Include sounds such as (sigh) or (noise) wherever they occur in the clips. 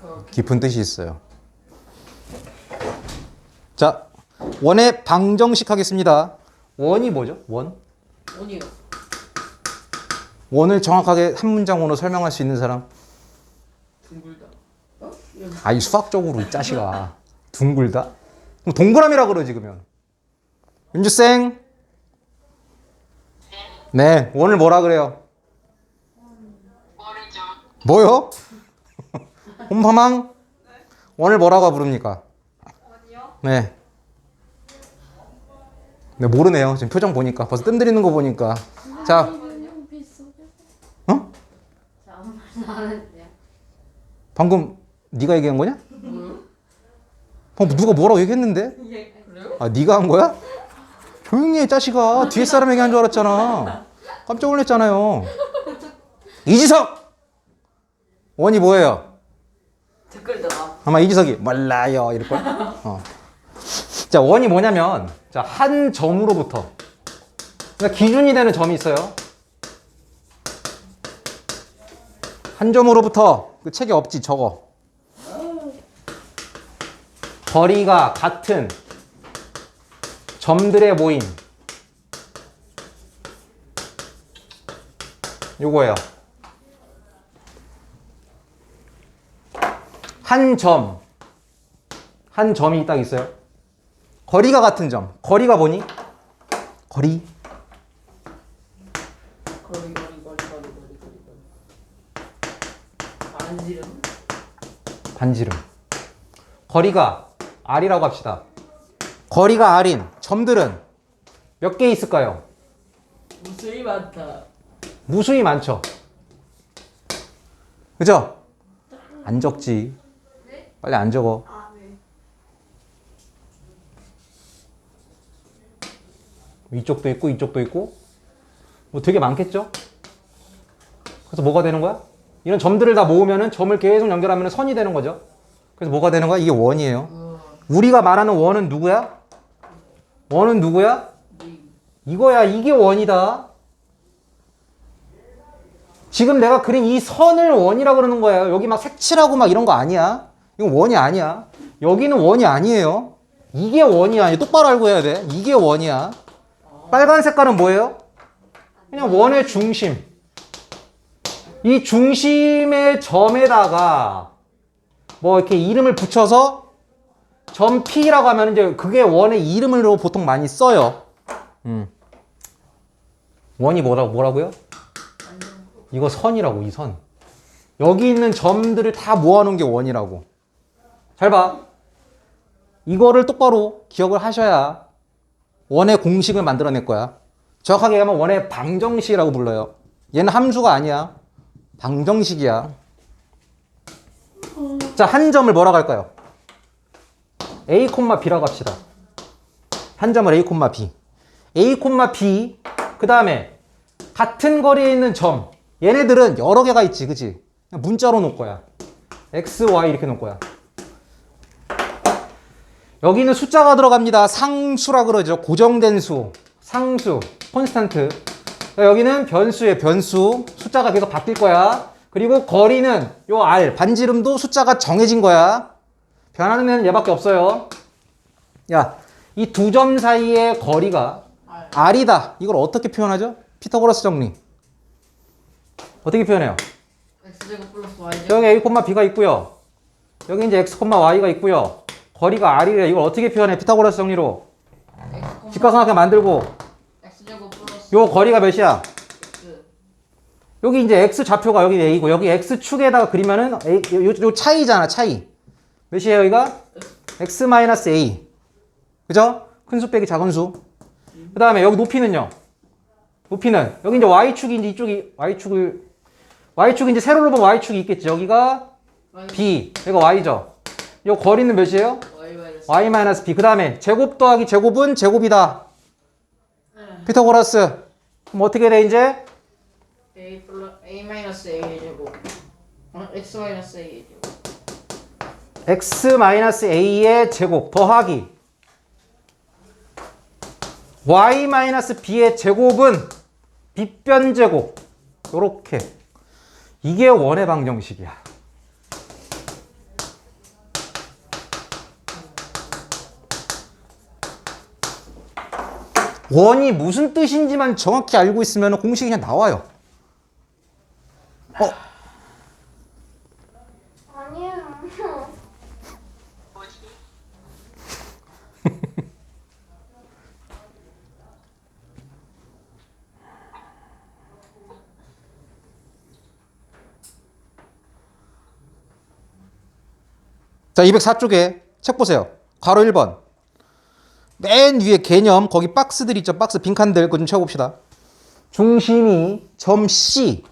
그 깊은 뜻이 있어요. 자, 원의 방정식 하겠습니다. 원이 뭐죠? 원? 원이요. 원을 정확하게 한 문장으로 설명할 수 있는 사람? 둥글다. 어? 아이 수학적으로 이 자식아 둥글다? 그럼 동그라미라 그러지 그러면 윤주생 네 원을 뭐라 그래요? 뭐요? 홈파망 원을 뭐라고 부릅니까? 네. 네 모르네요 지금 표정 보니까 벌써 뜸 들이는 거 보니까 자. 어? 방금 네가 얘기한 거냐? 방금 누가 뭐라고 얘기했는데? 예. 그래요? 아 네가 한 거야? 조용히 해 자식아 뒤에 사람 얘기한 줄 알았잖아 깜짝 놀랐잖아요 이지석 원이 뭐예요? 댓글 나가. 아마 이지석이 몰라요 이럴 걸. 어. 자 원이 뭐냐면 자 한 점으로부터. 그러니까 기준이 되는 점이 있어요. 한 점으로부터 그 책에 없지 저거. 거리가 같은 점들의 모임. 요거예요 한 점, 한 점이 딱 있어요. 거리가 같은 점. 거리가 뭐니? 거리. 거리 거리 거리 거리 거리 거리 거리. 안지름. 반지름. 거리가 R이라고 합시다. 거리가 R인 점들은 몇 개 있을까요? 무수히 많다. 무수히 많죠. 그죠? 안 적지. 빨리 안 적어. 아, 네. 이쪽도 있고 이쪽도 있고 뭐 되게 많겠죠? 그래서 뭐가 되는 거야? 이런 점들을 다 모으면은 점을 계속 연결하면 선이 되는 거죠. 그래서 뭐가 되는 거야? 이게 원이에요. 우리가 말하는 원은 누구야? 원은 누구야? 네. 이거야. 이게 원이다. 지금 내가 그린 이 선을 원이라고 그러는 거예요. 여기 막 색칠하고 막 이런 거 아니야. 이건 원이 아니야. 여기는 원이 아니에요. 이게 원이 아니야. 똑바로 알고 해야 돼. 이게 원이야. 빨간 색깔은 뭐예요? 그냥 원의 중심. 이 중심의 점에다가 뭐 이렇게 이름을 붙여서 점 P라고 하면 이제 그게 원의 이름으로 보통 많이 써요. 음. 원이 뭐라고 뭐라고요? 이거 선이라고 이 선. 여기 있는 점들을 다 모아놓은 게 원이라고. 잘 봐. 이거를 똑바로 기억을 하셔야 원의 공식을 만들어낼 거야. 정확하게 하면 원의 방정식이라고 불러요. 얘는 함수가 아니야. 방정식이야. 자, 한 점을 뭐라고 할까요? A, B라고 합시다. 한 점을 A, B. A, B. 그 다음에 같은 거리에 있는 점. 얘네들은 여러 개가 있지? 그냥 문자로 놓을 거야. X, Y 이렇게 놓을 거야. 여기는 숫자가 들어갑니다. 상수라 그러죠. 고정된 수, 상수, 콘스탄트. 여기는 변수의 변수, 숫자가 계속 바뀔 거야. 그리고 거리는 요 R, 반지름도 숫자가 정해진 거야. 변하는 애는 얘밖에 없어요. 야, 이 두 점 사이의 거리가 알. R이다. 이걸 어떻게 표현하죠? 피타고라스 정리. 어떻게 표현해요? x제곱 플러스 y제곱. 여기 A, B가 있고요. 여기 이제 X, Y가 있고요. 거리가 R이래. 이걸 어떻게 표현해? 피타고라스 정리로. x, 직각삼각형 만들고 x제곱 플러스 요 거리가 몇이야? x. 여기 이제 X 좌표가 여기 A고 여기 X축에다가 그리면은 A, 요, 요 차이잖아 차이 몇이에요 여기가? X 마이너스 A 그죠? 큰 수 빼기 작은 수 그 다음에 여기 높이는요 높이는 여기 이제 Y축이 이제 이쪽이 Y축을 Y축이 이제 세로로 보면 Y축이 있겠지 여기가 B 여기가 Y죠 요 거리는 몇이에요? y 마이너스. Y 마이너스 B 그 다음에 제곱 더하기 제곱은 제곱이다 네. 피타고라스 그럼 어떻게 돼 이제? a 플러 a 마이너스 a 제곱. 어, x 마이너스 a 제곱. x-a의 제곱 더하기 y-b의 제곱은 빗변 제곱 요렇게 이게 원의 방정식이야 원이 무슨 뜻인지만 정확히 알고 있으면 공식이 그냥 나와요. 어, 아니에요. 자, 204쪽에 책 보세요. 괄호 1번. 맨 위에 개념, 거기 박스들 있죠. 박스, 빈칸들, 그거 좀 채워봅시다. 중심이 점 C.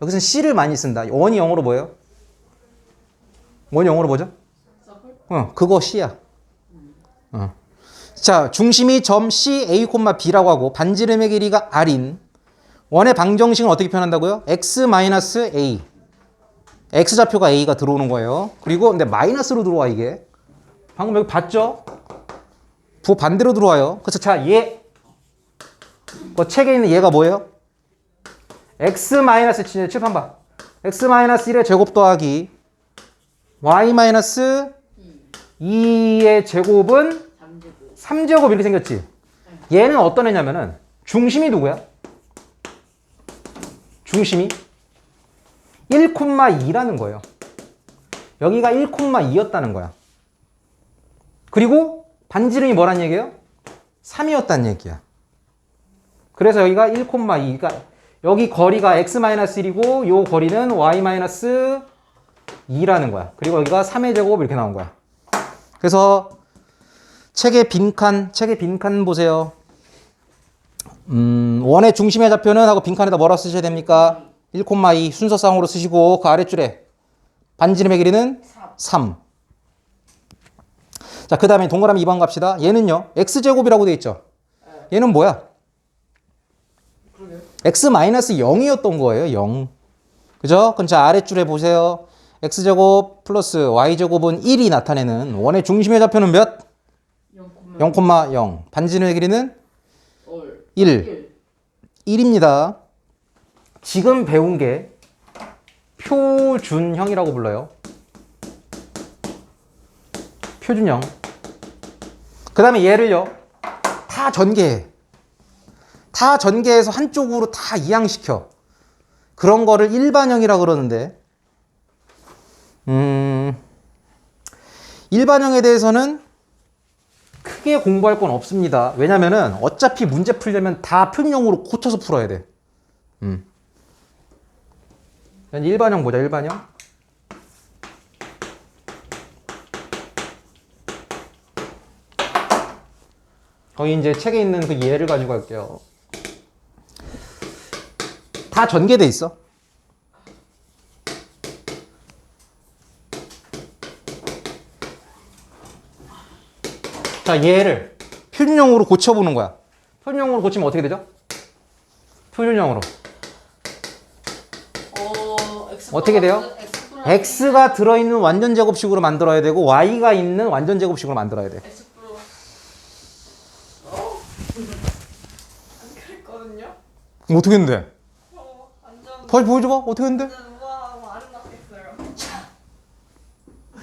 여기서는 C를 많이 쓴다. 원이 영어로 뭐예요? 원이 영어로 뭐죠? 어, 그거 C야. 어. 자, 중심이 점 C, A, B라고 하고 반지름의 길이가 R인 원의 방정식은 어떻게 표현한다고요? X 마이너스 A. X 좌표가 A가 들어오는 거예요. 그리고 근데 마이너스로 들어와 이게. 방금 여기 봤죠? 부 반대로 들어와요. 그래서 자, 얘. 그 책에 있는 얘가 뭐예요? X 마이너스 칠- 칠판 봐. X 마이너스 1의 제곱 더하기 Y 마이너스 2의 제곱은 잠재고. 3제곱 이렇게 생겼지. 얘는 어떤 애냐면은 중심이 누구야? 중심이 1,2라는 거예요. 여기가 1,2였다는 거야. 그리고 반지름이 뭐란 얘기예요? 3이었다는 얘기야. 그래서 여기가 1,2. 그러니까 여기 거리가 x-1이고 요 거리는 y-2라는 거야. 그리고 여기가 3의 제곱 이렇게 나온 거야. 그래서 책의 빈칸, 책의 빈칸 보세요. 음, 원의 중심의 좌표는 하고 빈칸에다 뭐라 쓰셔야 됩니까? 1,2 순서상으로 쓰시고 그 아래줄에 반지름의 길이는 3. 자, 그 다음에 동그라미 2번 갑시다. 얘는요, x제곱이라고 돼 있죠? 얘는 뭐야? 그러게요. x-0이었던 거예요, 0. 그죠? 그럼 자, 아래줄에 보세요. x제곱 플러스 y제곱은 1이 나타내는 원의 중심의 좌표는 몇? 0,0. 0,0. 반지름의 길이는 얼. 1. 1입니다. 지금 배운 게 표준형이라고 불러요. 표준형. 그 다음에 얘를요. 다 전개해. 다 전개해서 한쪽으로 다 이양시켜. 그런 거를 일반형이라 그러는데, 음, 일반형에 대해서는 크게 공부할 건 없습니다. 왜냐면은 어차피 문제 풀려면 다 표준형으로 고쳐서 풀어야 돼. 음. 일반형 보자, 일반형. 거기 이제 책에 있는 그 예를 가지고 할게요. 다 전개돼 있어. 자, 얘를 표준형으로 고쳐보는 거야. 표준형으로 고치면 어떻게 되죠? 표준형으로. 어, X 어떻게 돼요? X x가 들어있는 완전 제곱식으로 만들어야 되고 y가 있는 완전 제곱식으로 만들어야 돼. X 플러스. 어? 안 그랬거든요. 그럼 어떻게 했는데? 어, 완전 다시 보여줘봐. 어떻게 했는데? 완전 우아하고 아름답겠어요.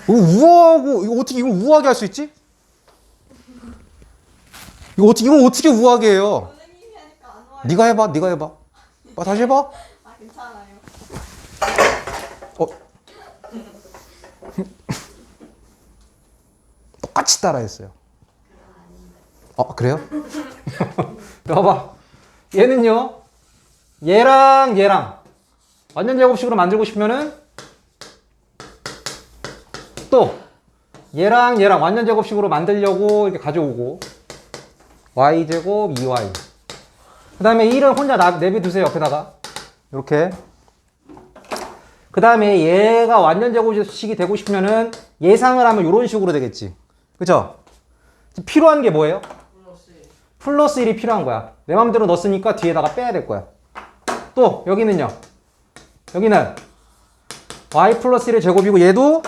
이거 우아하고 이거 어떻게 이걸 우아하게 할 수 있지? 이거 어떻게 이걸 어떻게 우아하게 해요? 선생님이 하니까 안 와요. 네가 해봐. 네가 해봐. 아, 다시 해봐. 아, 괜찮아요. 어. (laughs) 똑같이 따라했어요. 어, 그래요? (laughs) 봐봐. 얘는요, 얘랑 얘랑 완전 제곱식으로 만들고 싶으면은 또 얘랑 얘랑 완전 제곱식으로 만들려고 이렇게 가져오고 y제곱 2y 그 다음에 1은 혼자 나- 내비두세요 옆에다가 이렇게 그 다음에 얘가 완전 제곱식이 되고 싶으면은 예상을 하면 이런 식으로 되겠지. 그죠? 필요한 게 뭐예요? 플러스. 플러스 1이 필요한 거야. 내 맘대로 넣었으니까 뒤에다가 빼야 될 거야. 또 여기는요. 여기는 y 플러스 1의 제곱이고 얘도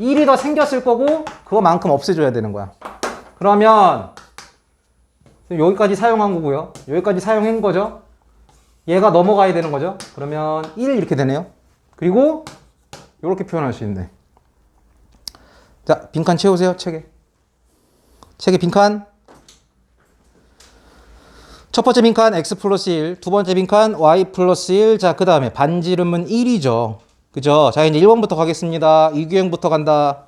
1이 더 생겼을 거고 그거만큼 없애줘야 되는 거야. 그러면 여기까지 사용한 거고요. 여기까지 사용한 거죠. 얘가 넘어가야 되는 거죠. 그러면 1 이렇게 되네요. 그리고 이렇게 표현할 수 있네. 자, 빈칸 채우세요. 책에. 책에 빈칸. 첫 번째 빈칸 x 플러스 1, 두 번째 빈칸 y 플러스 1. 자, 그 다음에 반지름은 1이죠. 그죠? 자, 이제 1번부터 가겠습니다. 이규행부터 간다.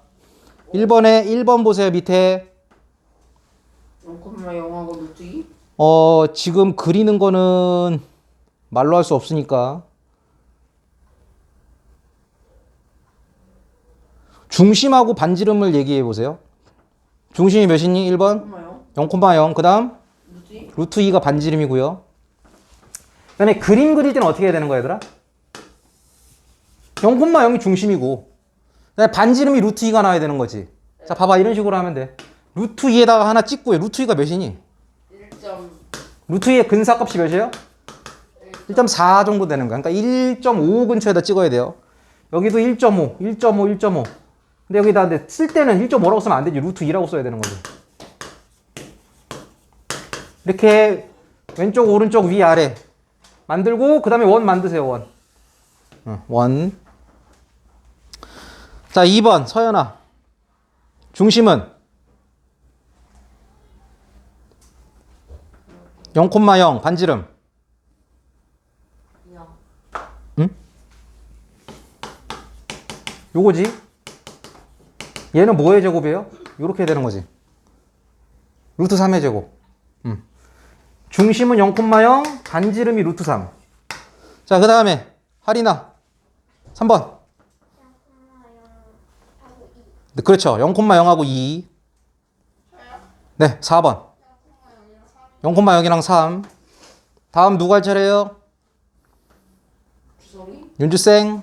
1번에 1번 보세요, 밑에. 0콤마 0하고 루트 2? 어, 지금 그리는 거는 말로 할 수 없으니까. 중심하고 반지름을 얘기해 보세요. 중심이 몇이니? 1번? 0콤마 0? 0,0. 그 다음? 루트 2? 루트 2가 반지름이고요. 그 다음에 그림 그릴 때는 어떻게 해야 되는 거야, 얘들아? 0,0이 중심이고, 그다음에 반지름이 루트 2가 나와야 되는 거지. 자, 봐봐. 이런 식으로 하면 돼. 루트 2에다가 하나 찍고요. 루트 2가 몇이니? 1점 루트 2의 근사값이 몇이에요? 1.4 정도 되는 거야. 그러니까 1.5 근처에다 찍어야 돼요. 여기도 1.5, 1.5, 1.5. 근데 여기다 근데 쓸 때는 1.5라고 쓰면 안 되지. 루트 2라고 써야 되는 거지. 이렇게 왼쪽, 오른쪽, 위, 아래 만들고 그 다음에 원 만드세요. 원. 어, 원. 자, 2번 서연아. 중심은 0,0 반지름. 0. 요거지. 얘는 뭐의 제곱이에요? 요렇게 되는 거지. 루트 3의 제곱. 음. 중심은 0,0, 반지름이 루트 3. 자, 그 다음에 할인아. 3번. 네, 그렇죠. 0,0하고 2. 네, 4번. 0,0이랑 3. 다음 누가 할 차례예요? 윤주생.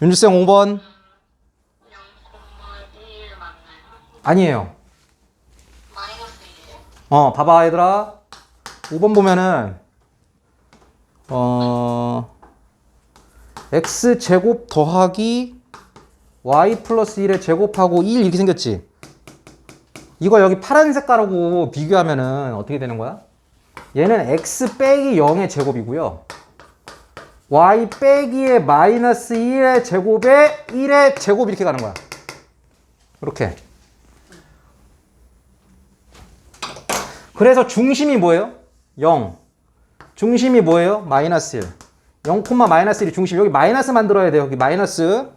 윤주생 5번. 아니에요. 어, 봐봐, 얘들아. 5번 보면은, 어, x 제곱 더하기 y 플러스 1의 제곱하고 1 이렇게 생겼지? 이거 여기 파란 색깔하고 비교하면은 어떻게 되는 거야? 얘는 x 빼기 0의 제곱이고요. y 빼기의 마이너스 1의 제곱에 1의 제곱 이렇게 가는 거야. 이렇게. 그래서 중심이 뭐예요? 0. 중심이 뭐예요? 마이너스 1. 0, 마이너스 1이 중심. 여기 마이너스 만들어야 돼요. 여기 마이너스.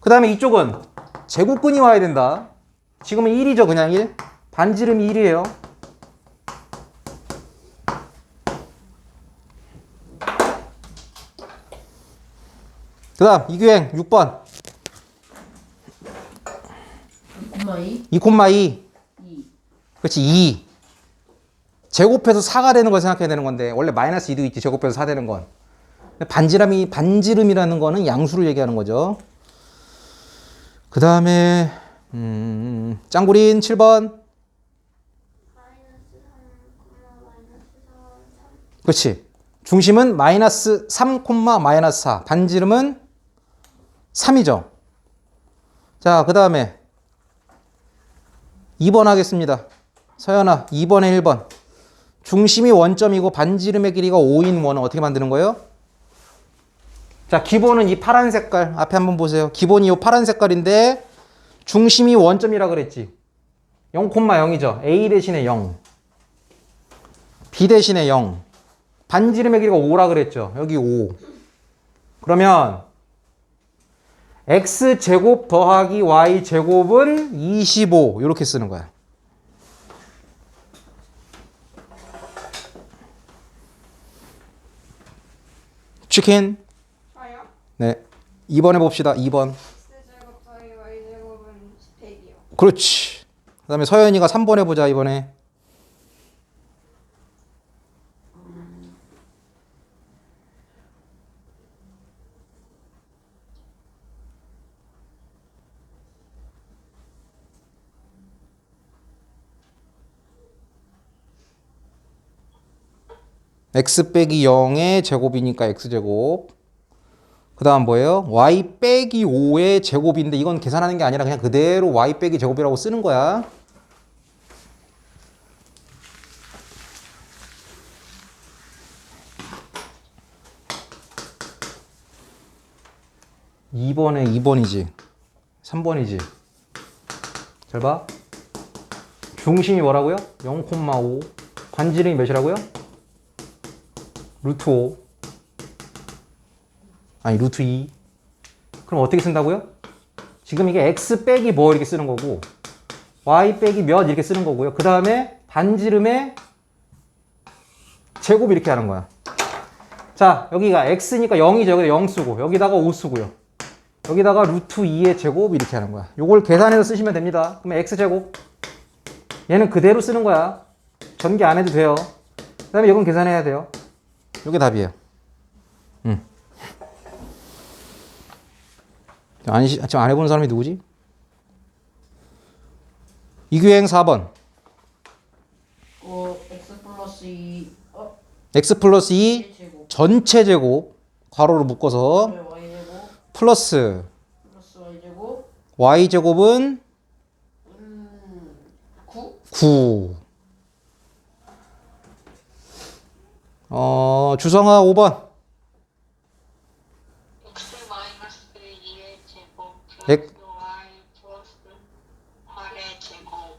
그 다음에 이쪽은 제곱근이 와야 된다. 지금은 1이죠. 그냥 1. 반지름이 1이에요. 그 다음 이규행 6번 0콤마 2? 2,2 2 그렇지 2 제곱해서 4가 되는 걸 생각해야 되는 건데 원래 마이너스 2도 있지 제곱해서 4 되는 건. 반지름이 반지름이라는 거는 양수를 얘기하는 거죠. 그 다음에 음, 짱구린 7번. 그렇지. 중심은 마이너스 3, 마이너스 4 반지름은 3이죠. 자 그 다음에 2번 하겠습니다. 서연아, 2번에 1번. 중심이 원점이고 반지름의 길이가 5인 원은 어떻게 만드는 거예요? 자, 기본은 이 파란 색깔. 앞에 한번 보세요. 기본이 이 파란 색깔인데 중심이 원점이라 그랬지. 0,0이죠. A 대신에 0. B 대신에 0. 반지름의 길이가 5라 그랬죠. 여기 5. 그러면 x 제곱 더하기 y 제곱은 25 이렇게 쓰는 거야. 치킨. 저요? 네. 2번 해봅시다. 2번. X제곱 더하기 Y제곱은 100이요. 그렇지. 그 다음에 서연이가 3번 해보자, 이번에. X 빼기 0의 제곱이니까 x제곱. 그 다음 뭐예요? y 빼기 5의 제곱인데 이건 계산하는 게 아니라 그냥 그대로 y 빼기 제곱이라고 쓰는 거야. 이번에 2번이지. 3번이지. 잘 봐. 중심이 뭐라고요? 0,5 반지름이 몇이라고요? 루트 5 아니 루트 2 그럼 어떻게 쓴다고요? 지금 이게 x 빼기 뭐 이렇게 쓰는 거고 y 빼기 몇 이렇게 쓰는 거고요. 그 다음에 반지름의 제곱 이렇게 하는 거야. 자 여기가 x니까 0이죠. 여기다 0 쓰고 여기다가 5 쓰고요. 여기다가 루트 2의 제곱 이렇게 하는 거야. 요걸 계산해서 쓰시면 됩니다. 그러면 x제곱. 얘는 그대로 쓰는 거야. 전개 안 해도 돼요. 그 다음에 이건 계산해야 돼요 요게 답이에요 음. 안, 시- 지금 안 해본 사람이 누구지? 이규행 4번 어, x 플러스 2 어? x 플러스 2 제곱 전체 제곱 괄호로 묶어서 네, y 제곱 플러스 플러스 y 제곱 y 제곱은 음 9? 9 어, 주성아 5번. x 마이너스 2의 제곱 엑- 플러스 y 플러스 8의 제곱은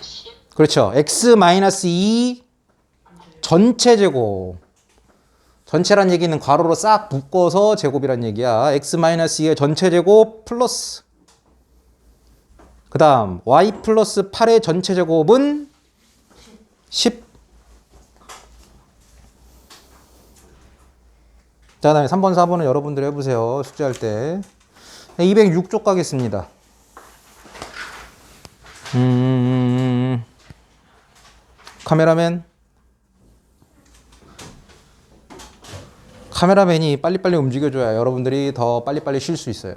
10 그렇죠. X 마이너스 2 전체 제곱. 전체란 얘기는 괄호로 싹 묶어서 제곱이란 얘기야. X 마이너스 2의 전체 제곱 플러스. 그 다음 y 플러스 8의 전체 제곱은 10 자, 그 다음에 3번, 4번은 여러분들 해보세요. 숙제할 때. 206쪽 가겠습니다. 음, 카메라맨. 카메라맨이 빨리빨리 움직여줘야 여러분들이 더 빨리빨리 쉴 수 있어요.